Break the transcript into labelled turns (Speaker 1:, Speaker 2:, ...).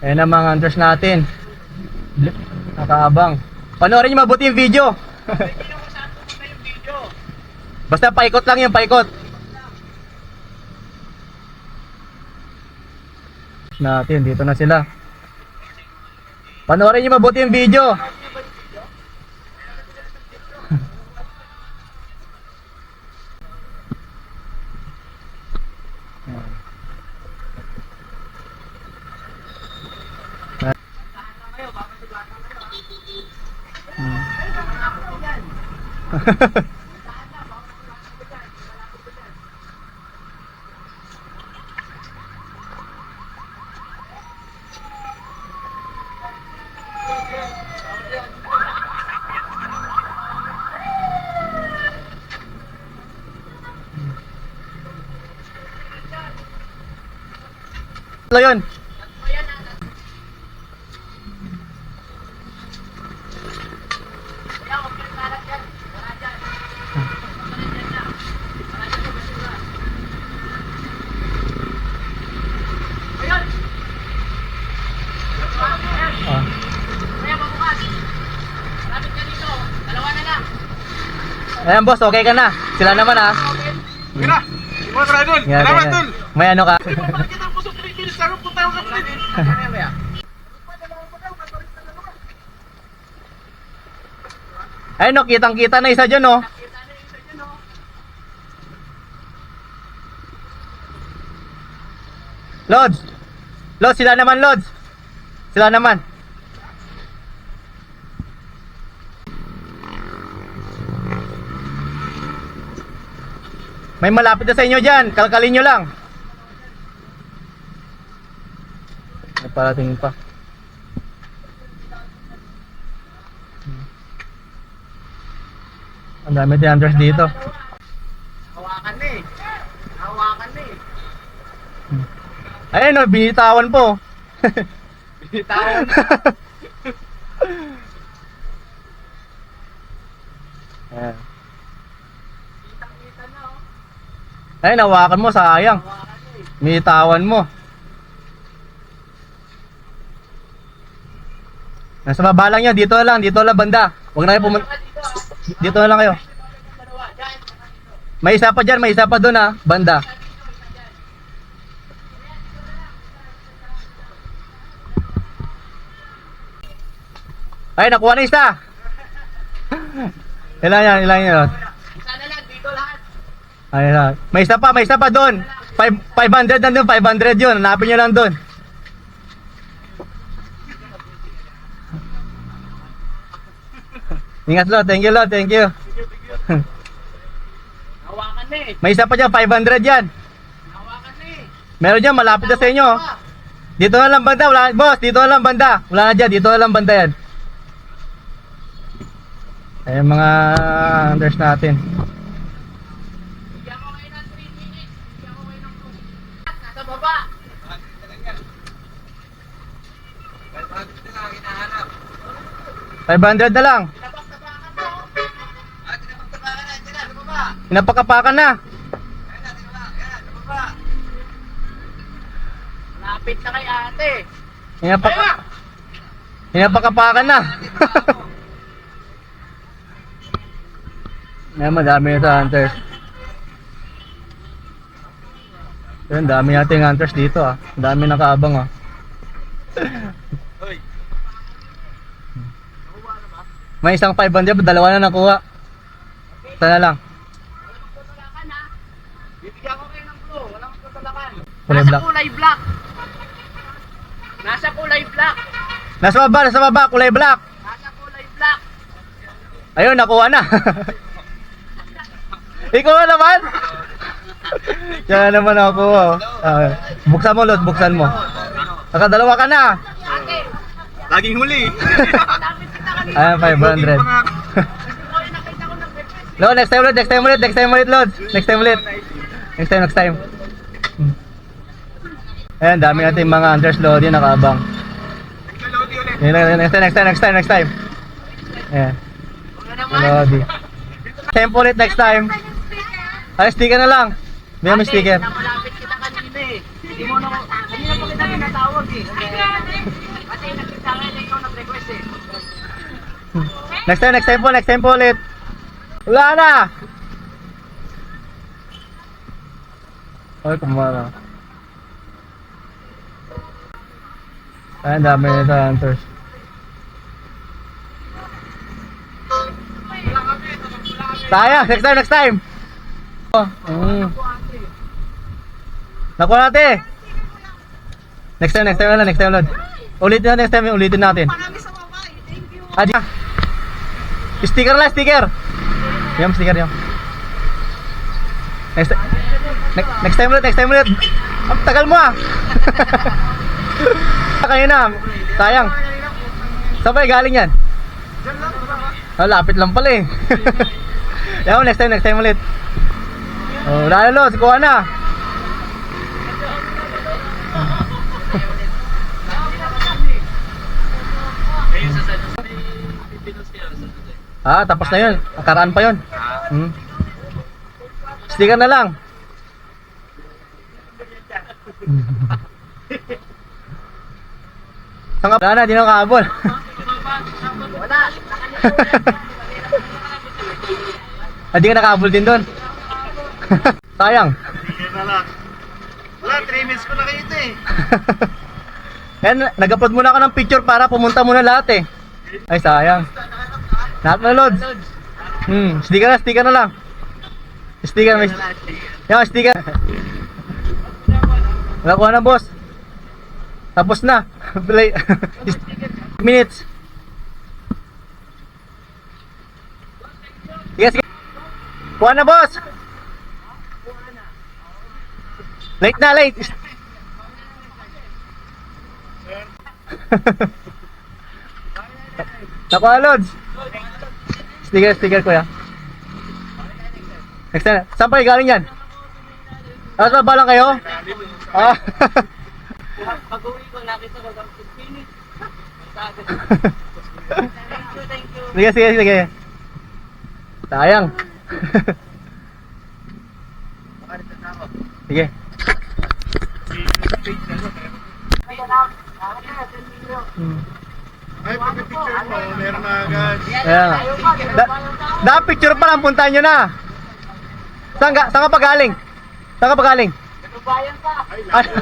Speaker 1: Ayan ang mga hunters natin. Nakaabang. Panoorin nyo mabuti yung video. Basta paikot lang yung paikot. Natin, dito na sila. Panoorin nyo mabuti yung video. Ano yun? Ayan boss, okay ka na. Sila naman ah.
Speaker 2: Mira, di mo try dun.
Speaker 1: Yan,
Speaker 2: Salamat dun.
Speaker 1: May ano ka? Ayun no, kitang kita na isa dyan oh. Lods! Lods, sila naman Lods! Sila naman. May malapit na sa inyo dyan. Kalkalin nyo lang. May parating pa. Ang dami din Andres dito.
Speaker 2: Hawakan na eh. Hawakan na eh.
Speaker 1: Ayun no, binitawan po.
Speaker 2: Bitawan.
Speaker 1: Ayan. Ayun, hawakan mo, sayang. Binitawan mo. Nasa baba lang yan, dito lang, dito lang banda. Huwag na kayo pumunta. Dito na lang kayo. May isa pa dyan, may isa pa doon ha, banda. Ay, nakuha na isa. ilan yan, ilan yan.
Speaker 2: Sana lang, dito lahat.
Speaker 1: Ayun na. May isa pa, may isa pa doon. Five- 500 nandun, 500 yun. Hanapin nyo lang doon. Ingat lo, thank you lo, thank you.
Speaker 2: Hawakan na eh.
Speaker 1: May isa pa dyan, 500 yan.
Speaker 2: Hawakan na eh.
Speaker 1: Meron dyan, malapit na sa inyo. Dito na lang banda, wala, boss, dito na lang banda. Wala na dyan, dito na lang banda yan. Ayun mga hunters natin.
Speaker 2: Bigyan ko kayo ng 3 minutes. Bigyan ko kayo ng 2. Nasa baba.
Speaker 1: 500 na lang. Pinapakapakan na.
Speaker 2: Ayan na. Ayan, kay ate.
Speaker 1: Pinapak
Speaker 2: Ayun na!
Speaker 1: pinapakapakan na. Ayan, madami na sa hunters. Ayun, dami nating hunters dito ah. Dami nakaabang ah. May isang 500, dalawa na nakuha. Ito na lang.
Speaker 2: Bibigyan ko kayo ng blue. Walang tutulakan.
Speaker 1: Kulay
Speaker 2: Nasa
Speaker 1: black.
Speaker 2: kulay black. Nasa kulay black.
Speaker 1: Nasa baba, nasa baba, kulay black.
Speaker 2: Nasa kulay black.
Speaker 1: Ayun, nakuha na. Ikaw na naman. Yan naman ako. oh. Ah, buksan mo, Lord, buksan mo. Nakadalawa ka na.
Speaker 2: Laging huli.
Speaker 1: Ayan, 500.
Speaker 2: Yung ng request.
Speaker 1: Lord, next time ulit, next time ulit, next time ulit, Lord. Next time ulit. Next time, next time. Hmm. Ayan, dami natin mga hunters, Lord, yun nakaabang. Next time, next time, next time, next time. Ayan,
Speaker 2: Huwag na naman.
Speaker 1: Lord. Next time po ulit, next time. Ay, sticker na lang. May may
Speaker 2: Ate,
Speaker 1: sticker.
Speaker 2: Napalapit kita kanina eh. Hindi mo na, kanina pa kita na pinatawag eh. Kasi nakita nga na ikaw nag-request eh.
Speaker 1: Next time, next time po, next time po ulit. Wala na! Ay, kumara. Ay, ang dami nito hunters. Sayang, next time, next time! Oh, mm. Nakuha natin! Next time, next time na, next time ulit. Ulitin na, next time, ulitin natin.
Speaker 2: Marami sa babae. Thank you.
Speaker 1: Adi. Sticker lang, sticker. Yung sticker yung. Next, next, next time ulit, next time ulit. Ang tagal mo ah. Kayo na. Sayang. Saan ba galing yan? Oh, lapit lang pala eh. Yan, next time, next time ulit. Oh, lalo, kuha na. Ah, tapos na yun. Nakaraan pa yun. Hmm. Sticker na lang. Saan ka? Wala na, di na kaabol.
Speaker 2: Wala.
Speaker 1: ah, di ka nakaabol din doon. Sayang.
Speaker 3: Wala, 3 minutes ko na kayo ito eh.
Speaker 1: Yan, nag-upload muna ako ng picture para pumunta muna lahat eh. Ay, sayang. Lahat na load. Hmm, sticker na, sticker na lang. Sticker, may... Yan, sticker. Nakuha na, boss. Tapos na. Play. minutes. Sige. Kuha na, boss. Late na, late. Nakuha, Lods. Sticker, sticker, kuya. Next time. Saan pa galing yan? Tapos ba balang kayo? Ah.
Speaker 2: Pag uwi ko, nakita ko ng finish. Thank you, thank you.
Speaker 1: sige, sige, sige. Sayang. sige. Hmm.
Speaker 3: Ay, pagka-picture mo, meron na agad.
Speaker 1: Ayan. Da, da picture pa lang puntahan nyo na. Saan ka, saan ka pa galing? Saan ka pa galing?
Speaker 3: Ay, lalo.